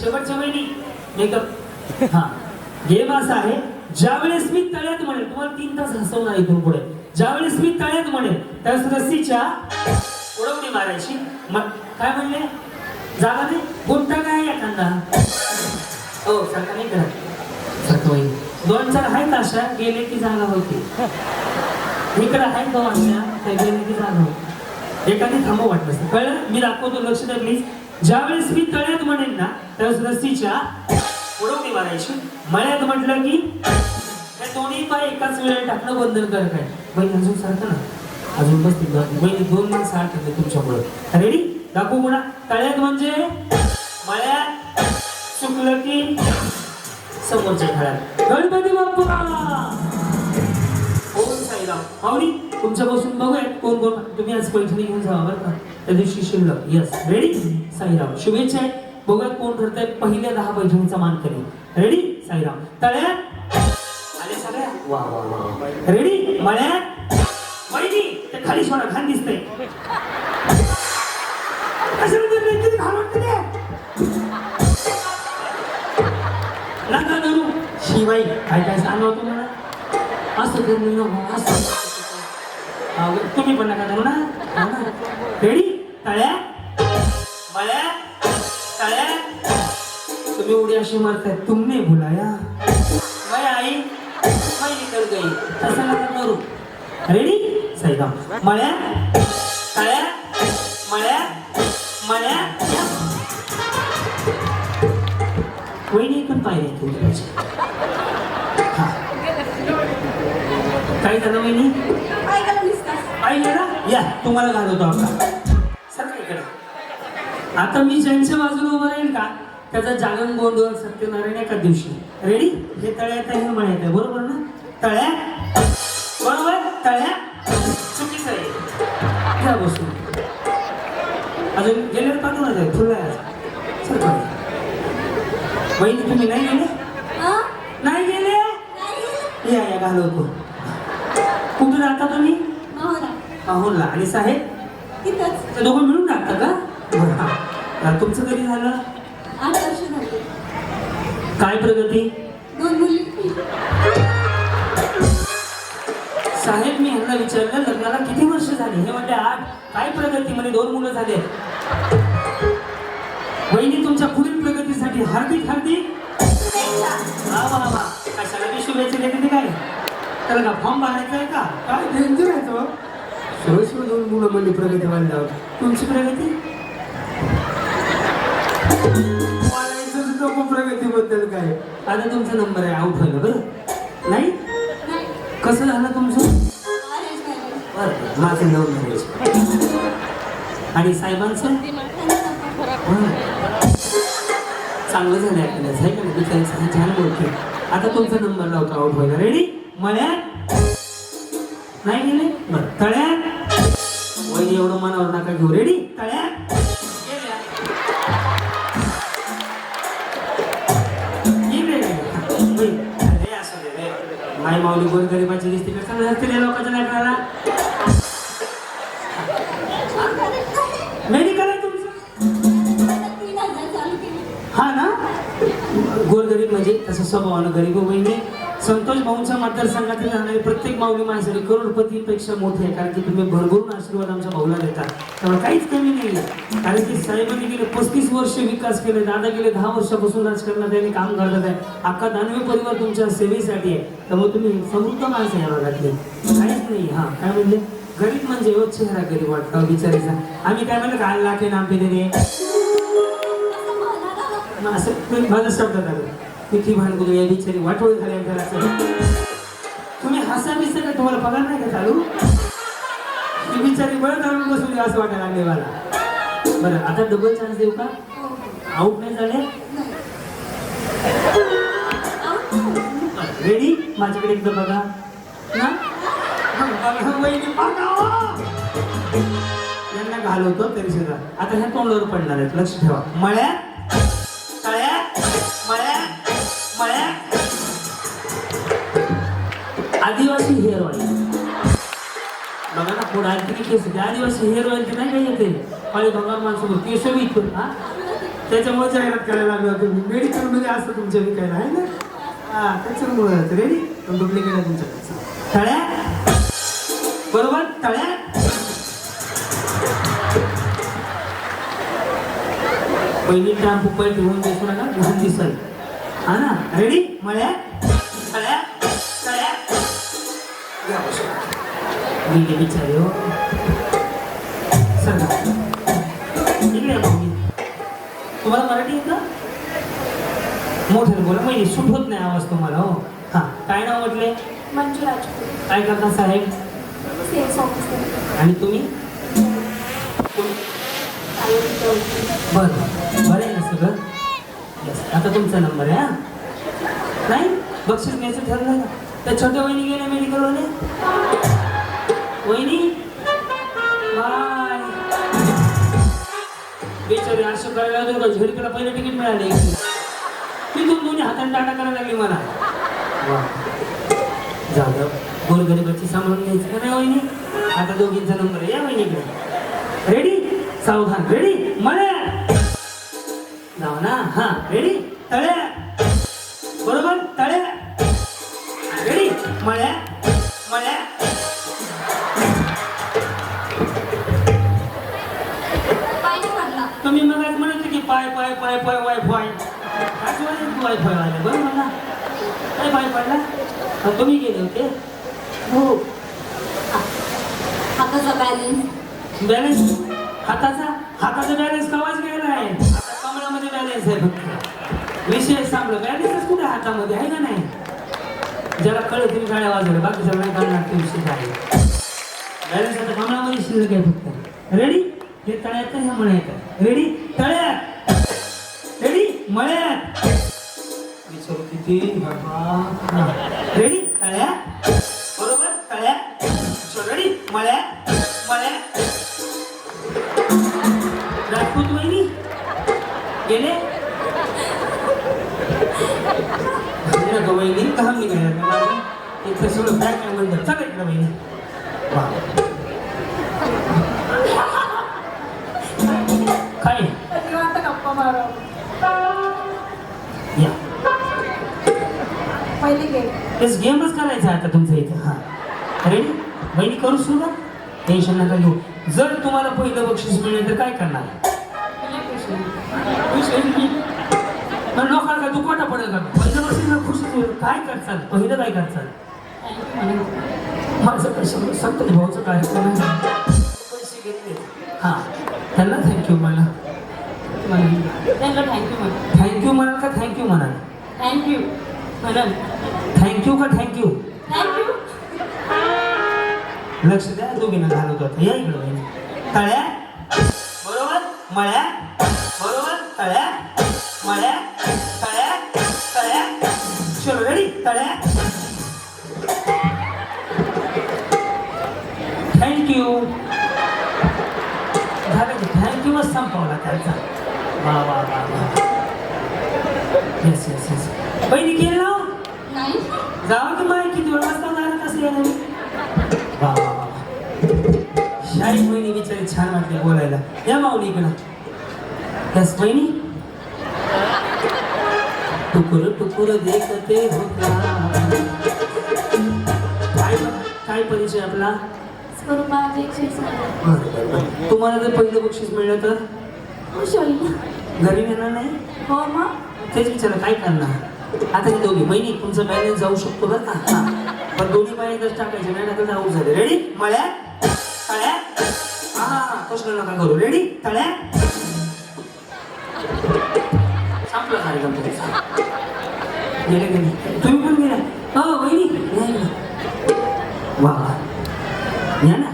शेवटच्या महिनी मेकअप हा. गेम असा आहे ज्यावेळेस मी तळ्यात म्हणेल तुम्हाला तीन तास हसवणार इथून पुढे. ज्यावेळेस मी तळ्यात म्हणेल त्यावेळेस रस्सीच्या उडवणी मारायची. मग काय म्हणले? जागा नाही कोणता काय एखादा? हो सारखा नाही करत. सारखं वहिनी. दोन चार आहेत अशा गेले की जागा होती. इकडे आहेत दोन अशा त्या गेले की जागा होती. एखादी थांबव वाटलं कळलं? मी दाखवतो लक्ष द्या प्लीज ज्यावेळेस मी तळ्यात म्हणेन ना त्यावेळेस रस्सीच्या उडवणी मारायची. मळ्यात म्हटलं की हे दोन्ही पाय एकाच वेळेला टाकणं बंधनकारक आहे. बहीण अजून सारखं ना? अजून बसतील बहिणी दोन मन आठ ठेवले तुमच्यामुळं. रेडी दाखवू म्हणा तळ्यात म्हणजे मळ्यात चुकलं की समोरच्या घरात. गणपती बाप्पा! आवडी साईराम. माऊली तुमच्यापासून बघूयात कोण कोण. तुम्ही आज पैठणी घेऊन जावा बरं का? त्या दिवशी शिल्लक. Yes ready Sairam. शुभेच्छा आहेत. बघूया कोण ठरतंय पहिल्या दहा पैठणीचा मान करेल रेडी साईराम. तळ्यात? आले सगळ्या? वा वा वा. रेडी मळ्यात? वहिनी ते खाली सोडा घाण दिसतंय. असं घाण वाटतं नका धरू. शिवाई काय काय सांगा तुम्हाला? असं करू नको असं तुम्ही पण नका धरू ना. रेडी तळ्या मळ्या तुम्ही उडी अशी मारताय तुमने बुलाया मैं आई मैं निकल गई. तसं नका करू. रेडी सैराम मळ्या? तळ्या मळ्या? मळ्या? वहिनी पण पाहिजे तू काय झालं वहिनी? काय पाहिजे ना या तुम्हाला घालवतो आपला सगळीकडे. इकडे आता मी ज्यांच्या बाजूला उभं राहील का? त्याचा जागरण गोंधळ सत्यनारायण एका दिवशी. रेडी हे तळ्यात आहे मळ्यात आहे. बरोबर ना? तळ्या बरोबर? तळ्या चुकीचं आहे घ्या बसून अजून गेले पाठवून. सर खाली. वहिनी तुम्ही नाही गेले? नाही गेले. या या घालवतो कुठे राहता तुम्ही? माहुरा. माहूरला आणि साहेब? दोघं मिळून लागता का? तुमचं कधी झाली? काय प्रगती? दोन मुली. साहेब मी ह्यांना विचारलं लग्नाला किती वर्ष झाली? हे म्हणते आठ. काय प्रगती? म्हणजे दोन मुलं झाले. वहिनी तुमच्या पुढील प्रगतीसाठी हार्दिक हार्दिक. वा वा वा. कशाला मी शुभेच्छा देते ते काय? त्याला का फॉर्म भरायचा आहे का? काय डेंजर आहे तो? दोन मुलं म्हणजे प्रगती वाढल्यावर तुमची प्रगती? काय आता तुमचा नंबर आहे आउट व्हायला बरं. नाही? कसं झालं तुमचं? बरं माझं नऊ मॅरेज आणि साहेबांचं? चांगलं झालं आपल्याला आहे का नाही छान बोलते. आता तुमचा नंबर लावतो आउट व्हायला. रेडी मळ्यात? नाही गेले? बरं तळ्यात? वहिनी एवढं मनावर नका घेऊ. रेडी तळ्यात? रे. माई माऊली गोर गरिबाची दिसते का चांगलं असते या लोकांच्या लग्नाला मेडिकल करा तुमचं? हा ना? गोरगरीब म्हणजे तसं स्वभावानं गरीब बहिणी. संतोष भाऊंच्या मतदारसंघातील राहणारे प्रत्येक माऊली माझ्यासाठी करोडपतीपेक्षा मोठे आहे कारण की तुम्ही भरभरून आशीर्वाद आमच्या भाऊला देतात त्यामुळे काहीच कमी नाही आहे. कारण की साहेबांनी गेले पस्तीस वर्ष विकास केले दादा गेले दहा वर्षापासून राजकारणात त्यांनी काम करत आहे. अख्खा दानवे परिवार तुमच्या सेवेसाठी आहे. त्यामुळे तुम्ही समृद्ध माणसं आहे या भागातले. काहीच नाही हा. काय म्हणले? गरीब म्हणजे हो चेहरा गरीब वाटतो बिचारीचा. आम्ही काय म्हणलं? घाल लाखे नाम रे असं म्हणाला मग असं मी माझं शब्द झालं किती भानगुरू या बिचारी वाटोळी झाली आमच्या तुम्ही हसा बिसा का तुम्हाला पगार नाही का चालू? ही बिचारी बळ घालून बसवली असं वाटायला लागले मला. बरं आता डबल चान्स देऊ का? आऊट नाही झाले? रेडी माझ्याकडे एकदा बघा. ना बघा. हो! यांना घालवतो तरी सुद्धा. आता ह्या तोंडावर पडणार आहेत. लक्ष ठेवा. मळ्या आदिवासी हेअर ऑइल बघा ना पुढे आणखी केस होते आदिवासी हेअर ऑइल ते नाही काही येते. पाळी भगवान माणसं केस बी इथून हा? त्याच्यामुळे जाहिरात करायला लागलो तुम्ही मेडिकलमध्ये असतं तुमच्या विकायला आहे ना? हा त्याच्यामुळे रेडी पण डुप्लिकेट आहे तुमच्याकडचं तळ्या? बरोबर? तळ्या? पहिली टाम पुपई ठेवून देतो नका. घाण दिसल हा ना? रेडी मळ्या तळ्या तळ्या बिचारे हो सांगा. तुम्हाला मराठी येतं मोठ्याने बोला म्हणजे सूट होत नाही आवाज तुम्हाला हो हा काय नाव म्हटले मंजू राजपूत काय करता साहेब आणि तुम्ही? बरं बरं आहे ना सगळं. आता तुमचा नंबर आहे हा नाही बक्षीस घ्यायचं ठरलं ना त्या छोट्या वहिनी गेल्या मेडिकलवाले वहिनी. बाय. बेचारी असं करायला लागलो का? झेडकडे पहिले तिकीट मिळाले तिथून दोन्ही हाताने टाटा करायला लागली मला. जाधव जाऊ सांभाळून घ्यायची का नाही वहिनी? आता दोघींचा नंबर आहे. या वहिनीकडे. रेडी सावधान. रेडी मळ्या जाऊ ना. हा. रेडी तळ्या पाय पाय पाय पाय. वाय फाय आज वाय फाय आले. बरं म्हणा काय पाय पडला? हा, तुम्ही गेले होते. हो. हाताचा बॅलन्स बॅलन्स हाताचा? हाताचा बॅलन्स कवाच गेला आहे कमळामध्ये बॅलन्स आहे फक्त. विषय सांगलं बॅलन्सच कुठे हातामध्ये? आहे का नाही? ज्याला कळत तुम्ही गाड्या वाजवल्या. बाकीच्या नाही कळणार ते विषय काय बॅलन्स आता कमळामध्ये शिल्लक आहे फक्त. रेडी हे तळ्यात ह्या मळ्यात रेडी तळ्यात रेडी मळ्यात विचारू किती बाबा रेडी तळ्यात बरोबर तळ्यात रेडी मळ्यात मळ्यात राजपूत वहिनी गेले नका वहिनी काम निघायला इथं सगळं बॅग काय म्हणतात चला इकडं वहिनी वा काय पहिले गेम. तेच गेमच करायचा आता तुमचं इथं. हा. रेडी वहिनी करू सुरुवात? टेन्शन नका घेऊ. जर तुम्हाला पहिलं बक्षीस मिळेल तर काय करणार? लोकांना काय दुखवाटा पडेल? का पहिलं बक्षीस खुश. काय करचाल? पहिलं काय करचाल? माझं कशामुळे संतोष भाऊचं कार्यक्रम आहे? पैसे घेतले. हा. त्यांना थँक्यू मला. त्यांना थँक्यू म्हण. थँक्यू म्हणाल का थँक्यू म्हणाल? थँक्यू म्हणून थँक्यू का थँक्यू थँक्यू लक्ष द्या दोघींना घालवतो आता या इकडं. तळ्या बरोबर? मळ्या बरोबर? तळ्या मळ्या तळ्या तळ्या. चलो रेडी तळ्या. थँक्यू झालं की थँक्यूच संपवला त्यांचा. वा वा वा वा. येस येस येस पहिली केलं? जावा की माय किती वेळ वाजता वा वा शाही बहिणी बिचारी छान वाटली बोलायला. या माऊली इकडं. त्यास बहिणी टुकुर टुकुर देखते होता काय काय परिचय आपला? तुम्हाला जर पहिलं बक्षीस मिळलं तर? घरी नेणार नाही? हो मग? तेच विचारलं काय करणार? आता हे दोघी बहिणी तुमचं बॅलन्स जाऊ शकतो बरं का? हा. पण दोन्ही पाय एकच टाकायचे नाही तर आऊट झाले. रेडी मळ्या तळ्या हा प्रश्न नका करू. रेडी तळ्या संपला कार्यक्रम तुमचा. गेले गेले तुम्ही पण गेला? हो बहिणी. वा वा. या ना.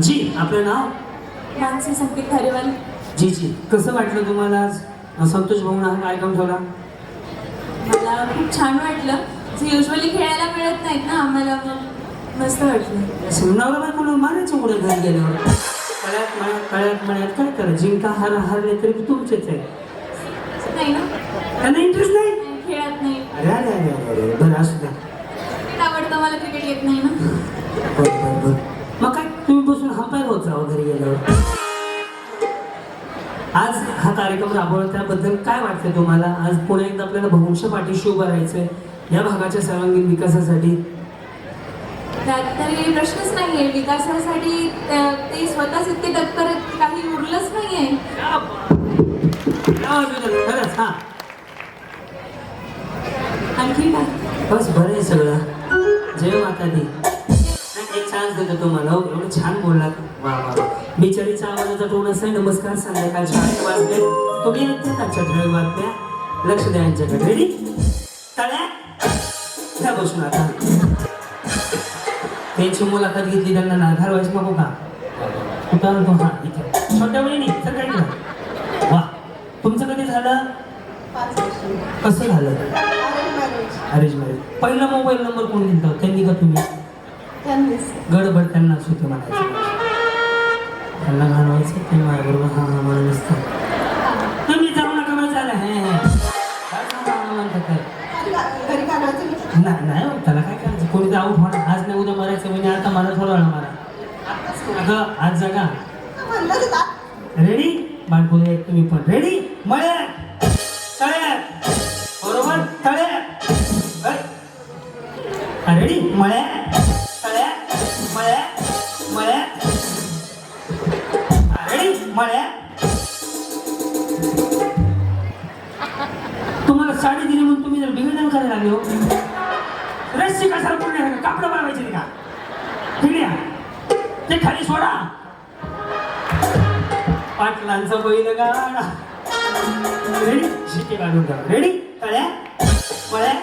जी आपलं नाव? मानसी संकेत हरिवाल जी जी. कसं वाटलं तुम्हाला आज? संतोष भाऊन हा कार्यक्रम ठेवला मला खूप छान वाटलं. जे युजली खेळायला मिळत नाहीत ना आम्हाला मग मस्त वाटलं. नवरा बायकोला मारायचं पुढे घरी गेल्यावर. कळ्यात मळ्यात कळ्यात मळ्यात काय करा जिंका हार हारले तरी तुमचेच आहे. नाही ना? त्यांना इंटरेस्ट नाही? खेळत नाही. अरे अरे अरे अरे अरे बरं असू द्या. क्रिकेट आवडतं मला क्रिकेट येत नाही ना. बरं बरं बरं. मग काय तुम्ही बसून हंपायर होत जावं घरी गेल्यावर. आज हा कार्यक्रम राबवला त्याबद्दल काय वाटतं तुम्हाला? आज पुन्हा एकदा आपल्याला भविष्य पाठीशी उभं राहायचंय. या भागाच्या सर्वांगीण विकासासाठी. त्यात तरी प्रश्नच नाहीये. विकासासाठी ते स्वतःच इतके तत्पर काही उरलंच नाहीये. खरंच हा. आणखी काय? बस बरं आहे सगळं. जय माता दी. एक चान्स देतो तुम्हाला. हो, एवढं छान बोललात. वा वा. बिचारीच्या आवाजाचा टोन असा आहे नमस्कार संध्याकाळच्या आठ वाजले. तुम्ही आजच्या ठळक बातम्या. लक्ष द्या यांच्याकडे. रेडी तळ्या? बसून आता. त्यांची मुलाखत घेतली त्यांना ना घालवायची नको का? कुठं तो हा इथे. छोट्या काय केलं वा. तुमचं कधी झालं? कसं झालं? अरेंज मॅरेज पहिला मोबाईल नंबर कोण दिला? त्यांनी का तुम्ही? गडबड त्यांनाच होते म्हणायचं. त्यांना घालवायचं ते माझ्याबरोबर हा हा म्हणून नसतं तुम्ही जाऊ नका मला झालं. हे मला? नाही हो, त्याला काय करायचं? कोणी तर आऊट होणार. आज नाही उद्या मरायचं म्हणजे आता मला थोडा मारा अगं आज जगा. रेडी बाळपुले एक तुम्ही पण रेडी मळे गाडा रेडी शिके काढून टाक रेडी कळ्या? कळ्या?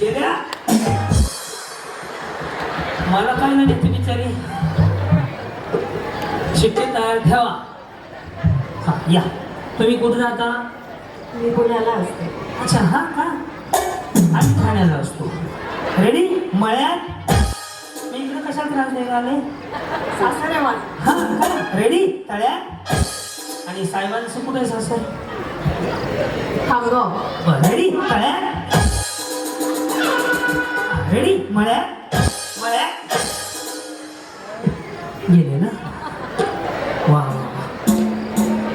गेल्या मला काय नाही देते बिचारी. तयार ठेवा. हा या. तुम्ही कुठे जाता मी पुण्याला असते. अच्छा हा का? आम्ही ठाण्याला असतो. रेडी मळ्यात? इकडे कशात राहते आले सासरे माझ. हा रेडी तळ्या? आणि साहेबांचं कुठे सासर? खामगाव रेडी तळ्या? रेडी मळ्या? मळ्या? गेले ना? वा वा, वा.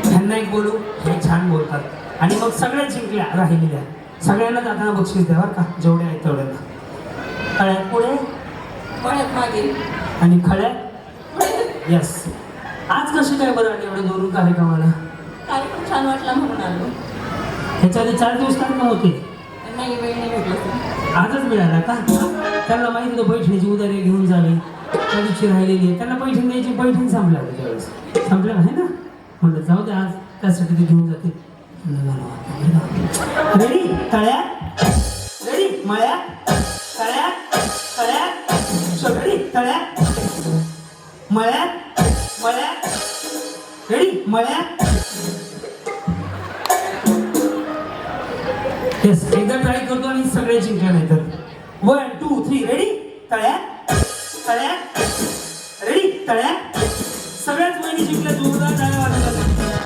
ह्यांना एक बोलू हे छान बोलतात. आणि मग सगळ्या जिंकल्या राहिलेल्या. सगळ्यांना जाताना बक्षीस द्या बरं का जेवढे आहेत तेवढ्यांना. तळ्यात पुढे? मळ्यात मागे. आणि खळ्यात येस आज कशी काय बरं आली एवढं दूरून कार्यक्रमाला कार्यक्रम छान वाटला म्हणून आलो. ह्याच्या आधी चार दिवस कार्यक्रम होते नाही वेळ नाही भेटला. आजच मिळाला का? त्यांना माहिती होतं पैठणीची उदारी घेऊन जावी दिवशी राहिलेली आहे. त्यांना पैठण द्यायची पैठण होत्या त्यावेळेस संपल्या आहे ना? म्हणलं जाऊ दे आज. त्यासाठी ते घेऊन जाते. रेडी तळ्या सगळ्याच महिने जिंकल्या जोरदार टाळ्या वाजवल्या.